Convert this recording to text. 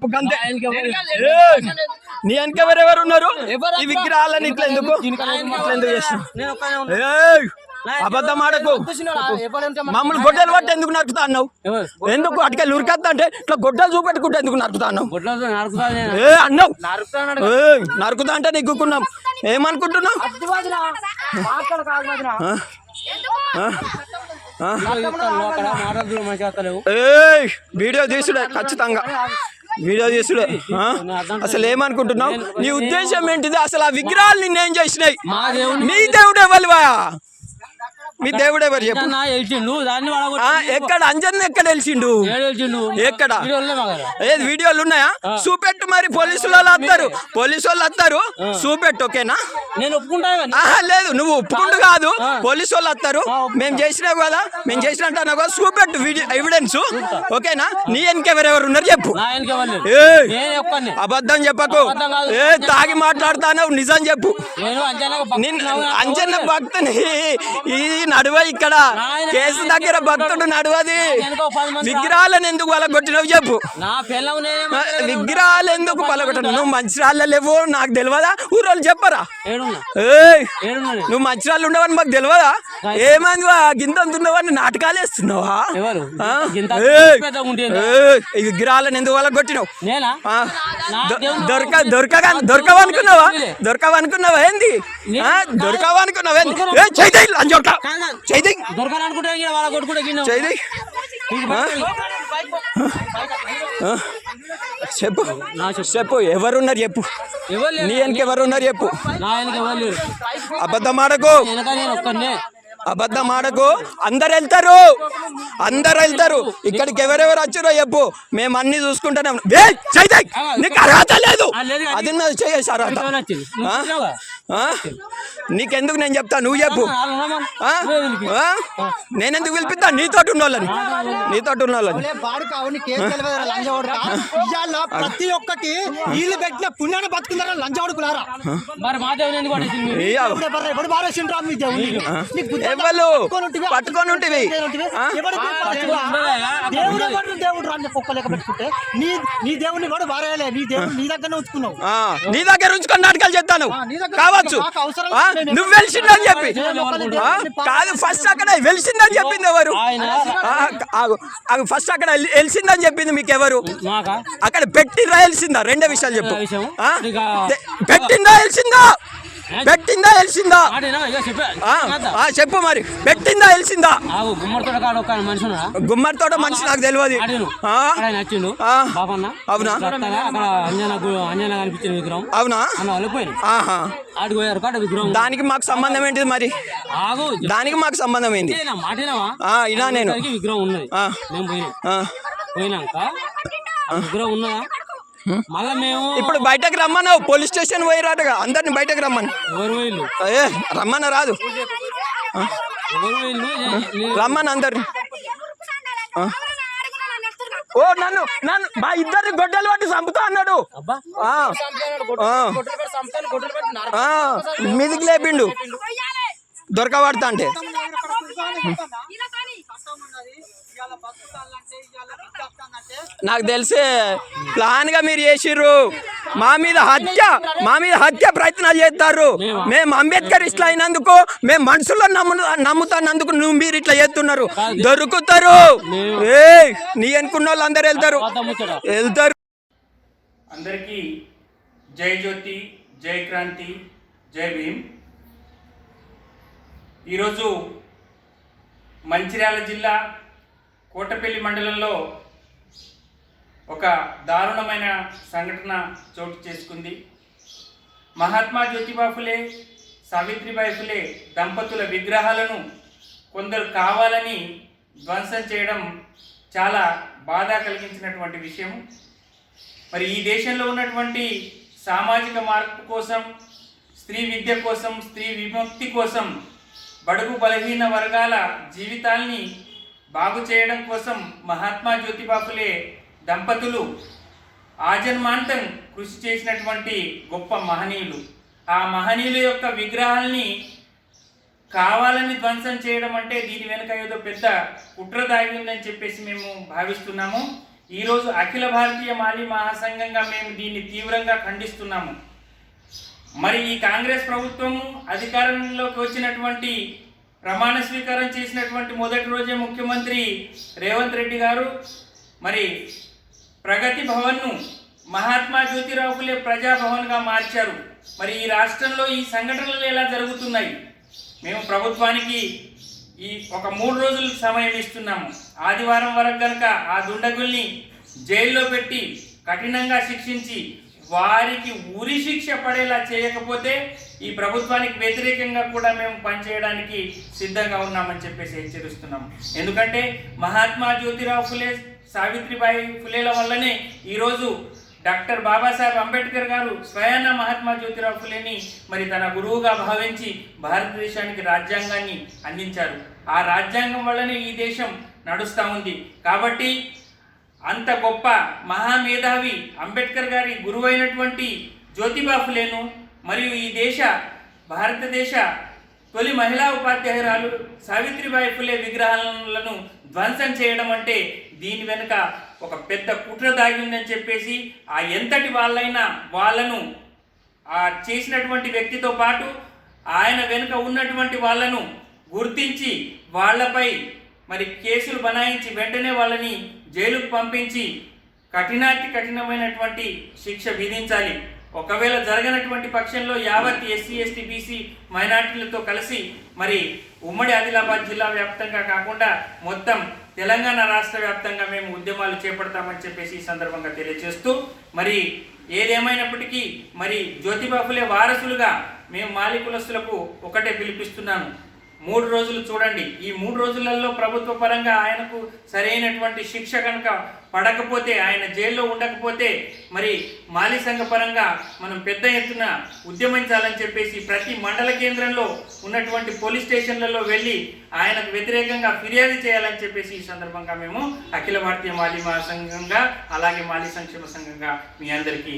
చెప్పు గంతే! నీ వెనక ఎవరెవరు ఉన్నారు? ఈ విగ్రహాలని ఇట్లా ఎందుకు? ఇట్లా ఎందుకు చేస్తున్నావు! అబద్ధం ఆడకు. మమ్మల్ని గొడ్డలు పట్టి ఎందుకు నరుకుతా అన్నావు? ఎందుకు అటుకెళ్ళి ఉరికత్తా అంటే ఇట్లా గొడ్డలు చూపెట్టుకుంటే ఎందుకు నరుకుతా అన్నావు? ఏ అన్నావు! నరుకుతా అంటే నీకున్నాం ఏమనుకుంటున్నావు? వీడియో తీసుడే ఖచ్చితంగా. వీడియో తీసుడే ఆ? అసలు ఏమనుకుంటున్నావు? నీ ఉద్దేశం ఏంటిది? అసలు ఆ విగ్రహాలు నిన్నేం చేసినాయి? నీ దేవుడు ఎవరివా మీ దేవుడు ఎవరు చెప్పు? ఎక్కడ? అంజన్ ఎక్కడ వెలిసిండు ఎక్కడ? ఏది వీడియోలు ఉన్నాయా? చూపెట్టు మరి పోలీసు వాళ్ళు వస్తారు. పోలీసు వాళ్ళు వస్తారు. చూపెట్టు ఓకేనా? నేను లేదు నువ్వు ఒప్పుకుంటు కాదు. పోలీసు వాళ్ళు వస్తారు. మేము చేసినావు కదా మేము చేసినట్టు కదా చూపెట్టు వీడియో ఎవిడెన్స్ ఓకేనా? నీ వెనకెవరెవరు ఉన్నారు చెప్పు. వెనక ఏయ్. నేను ఒక్కనే అబద్ధం చెప్పకు. ఏ తాగి మాట్లాడుతాను నిజం చెప్పు. అంజన్న భక్తుని. ఈ నడువ ఇక్కడ? కేసు దగ్గర భక్తుడు నడువది. విగ్రహాలను ఎందుకు వాళ్ళ కొట్టినవు చెప్పు విగ్రహాలు ఎందుకు పలగొట్టను నువ్వు మంచిరాళ్ళ లేవు నాకు తెలియదా ఊరోళ్ళు చెప్పరా. నువ్వు మంచిరాళ్ళు ఉండవని మాకు తెలియదా ఏమైంది గింత ఉన్నవని నాటకాలు వేస్తున్నావా? విగ్రహాలను ఎందుకు దేవుని దొరక దొరకగా దొరకవనుకున్నావా? దొరకవనుకున్నావా? ఏంది? దొరకవనుకున్నావా? ఏంది? ఏ చైతై లంజోట చైతై దొరకాలనుకుంటే ఈడ వాళ్ళ కొట్టుకుంటే గిన్నె చైతై చెప్పు. నా చెప్పు. ఎవరున్నారు చెప్పు. నీ వెనక ఎవరున్నారు చెప్పు. అబద్ధం ఆడకు అబద్ధం ఆడకు అందరు వెళ్తారు అందరు వెళ్తారు ఇక్కడికి ఎవరెవరు వచ్చారో చెప్పు. మేము అన్ని చైతై నీకు అర్హత లేదు. అది ఉన్నది చేయేసి అర్హత నీకెందుకు నేను చెప్తా? నువ్వు చెప్పు? నేనెందుకు పిలిపిస్తా? నీతోటి ఉన్న వాళ్ళని నీతోటి ఉన్న వాళ్ళని అవలే బాడుక అవన్నీ కేసు తెలియదు లంచగొడక ఇవాళ ప్రతి ఒక్కటి వీళ్ళు పెట్టిన పుణ్యాన్ని బతుకున్నారా బుద్ధి ఉందా? ఎవరు? పట్టుకొని ఉంటివి, నీ నీ దేవుని వాడు బారేయలే నీ దేవుడు నీ దగ్గరనే ఉంచుకున్నావు. ఆ, నీ దగ్గర ఉంచుకొని నాటకాలు చెప్తాను ఆ, నీ దగ్గర కావచ్చు. నువ్వు వెలిసిందని చెప్పి. కాదు ఫస్ట్ అక్కడ వెలిసిందని చెప్పింది ఎవరు? ఫస్ట్ అక్కడ వెల్- వెలిసిందని చెప్పింది మీకు ఎవరు మాకా? అక్కడ పెట్టిందా వెలిసిందా? రెండే విషయాలు చెప్పు. పెట్టిందా వెలిసిందా? పెట్టిందా ఇక చెప్పా. మరి. పెట్టిందా గుమ్మడితోట కాడ ఒక మనిషి నాకు తెలియదు. అవునా? అవునా? దానికి మాకు సంబంధం ఏంటిది మరి? ఆగు. దానికి మాకు సంబంధం ఆ, ఇనా నేను. విగ్రహం ఉన్నది. పోయినాక విగ్రహం ఉన్నదా? మళ్ళా మేము ఇప్పుడు బయటకు రమ్మన్నావు పోలీస్ స్టేషన్ పోయిరాటగా అందరిని బయటకు రమ్మను ఏ రమ్మన్న రాదు. రమ్మని అందరిని. ఓ నన్ను నన్ను మా ఇద్దరిని గొడ్డలు పట్టి చంపుతా అన్నాడు. మీదికి లేపిండు. దొరకబడతా అంటే నాకు తెలిసి ప్లాన్గా మీరు చేసిర్రు. మా మీద హత్య మా మీద హత్య ప్రయత్నాలు చేస్తారు. మేము అంబేద్కర్ ఇట్లా అయినందుకు మేము మనుషుల్లో నమ్ము నమ్ముతున్నందుకు నువ్వు మీరు ఇట్లా చేస్తున్నారు. దొరుకుతారు. ఏ నీ అనుకున్న వాళ్ళు అందరు వెళ్తారు. వెళ్తారు. అందరికీ జై జ్యోతి జై క్రాంతి జై భీమ్. ఈరోజు మంచిర్యాల జిల్లా కోటపల్లి మండలంలో ఒక దారుణమైన సంఘటన చోటు చేసుకుంది. మహాత్మా జ్యోతిబా ఫులే సావిత్రిబాయి ఫులే దంపతుల విగ్రహాలను కొందరు కావాలని ధ్వంసం చేయడం చాలా బాధ కలిగించినటువంటి విషయం మరి ఈ దేశంలో ఉన్నటువంటి సామాజిక మార్పు కోసం స్త్రీ విద్య కోసం స్త్రీ విముక్తి కోసం బడుగు బలహీన వర్గాల జీవితాల్ని బాగు చేయడం కోసం మహాత్మా జ్యోతిబా ఫులే దంపతులు. ఆజన్మాంతం కృషి చేసినటువంటి గొప్ప మహనీయులు. ఆ మహనీయుల యొక్క విగ్రహాల్ని కావాలని ధ్వంసం చేయడం అంటే దీని వెనుక ఏదో పెద్ద కుట్ర దాగి ఉందని చెప్పేసి మేము భావిస్తున్నాము. ఈరోజు అఖిల భారతీయ మాలి మహాసంఘంగా మేము దీన్ని తీవ్రంగా ఖండిస్తున్నాము. మరి ఈ కాంగ్రెస్ ప్రభుత్వము అధికారంలోకి వచ్చినటువంటి ప్రమాణ స్వీకారం చేసినటువంటి మొదటి రోజే ముఖ్యమంత్రి రేవంత్ రెడ్డి గారు. మరి ప్రగతి భవన్ను మహాత్మా జ్యోతిరావు ఫులే ప్రజాభవన్గా మార్చారు. మరి ఈ రాష్ట్రంలో ఈ సంఘటనలు ఎలా జరుగుతున్నాయి? మేము ప్రభుత్వానికి ఈ ఒక మూడు రోజులు సమయం ఇస్తున్నాము. ఆదివారం వరకు కనుక ఆ దుండగుల్ని జైల్లో పెట్టి కఠినంగా శిక్షించి వారికి ఉరి శిక్ష పడేలా చేయకపోతే ఈ ప్రభుత్వానికి వ్యతిరేకంగా కూడా మేము పనిచేయడానికి సిద్ధంగా ఉన్నామని చెప్పేసి హెచ్చరిస్తున్నాము ఎందుకంటే మహాత్మా జ్యోతిరావు ఫులే సావిత్రిబాయి ఫులేల వల్లనే ఈరోజు డాక్టర్ బాబాసాహెబ్ అంబేద్కర్ గారు స్వయాన మహాత్మా జ్యోతిరావు ఫులేని మరి తన గురువుగా భావించి భారతదేశానికి రాజ్యాంగాన్ని అందించారు. ఆ రాజ్యాంగం వల్లనే ఈ దేశం నడుస్తూ ఉంది. కాబట్టి అంత గొప్ప మహామేధావి అంబేద్కర్ గారి గురువైనటువంటి జ్యోతిబా ఫులేను మరియు ఈ దేశ భారతదేశ తొలి మహిళా ఉపాధ్యాయురాలు సావిత్రిబాయి ఫులే విగ్రహాలను ధ్వంసం చేయడం అంటే దీని వెనుక ఒక పెద్ద కుట్ర దాగిందని చెప్పేసి ఆ ఎంతటి వాళ్ళైనా వాళ్ళను ఆ చేసినటువంటి వ్యక్తితో పాటు ఆయన వెనుక ఉన్నటువంటి వాళ్ళను గుర్తించి వాళ్ళపై మరి కేసులు బనాయించి వెంటనే వాళ్ళని జైలుకు పంపించి కఠినాతి కఠినమైనటువంటి శిక్ష విధించాలి. ఒకవేళ జరగనటువంటి పక్షంలో యావత్ ఎస్సీ ఎస్టీ బీసీ మైనార్టీలతో కలిసి మరి ఉమ్మడి ఆదిలాబాద్ జిల్లా వ్యాప్తంగా కాకుండా మొత్తం తెలంగాణ రాష్ట్ర వ్యాప్తంగా మేము ఉద్యమాలు చేపడతామని చెప్పేసి ఈ సందర్భంగా తెలియజేస్తూ మరి ఏదేమైనప్పటికీ మరి జ్యోతిబాపులే వారసులుగా మేము మాలికులస్తులకు ఒకటే పిలిపిస్తున్నాను. మూడు రోజులు చూడండి. ఈ మూడు రోజులలో ప్రభుత్వ పరంగా ఆయనకు సరైనటువంటి శిక్ష కనుక పడకపోతే ఆయన జైల్లో ఉండకపోతే మరి మాలి సంఘ పరంగా మనం పెద్ద ఎత్తున ఉద్యమించాలని చెప్పేసి ప్రతి మండల కేంద్రంలో ఉన్నటువంటి పోలీస్ స్టేషన్లలో వెళ్ళి ఆయనకు వ్యతిరేకంగా ఫిర్యాదు చేయాలని చెప్పేసి ఈ సందర్భంగా మేము అఖిల భారతీయ మాలి మహాసంఘంగా అలాగే మాలి సంక్షేమ సంఘంగా మీ అందరికీ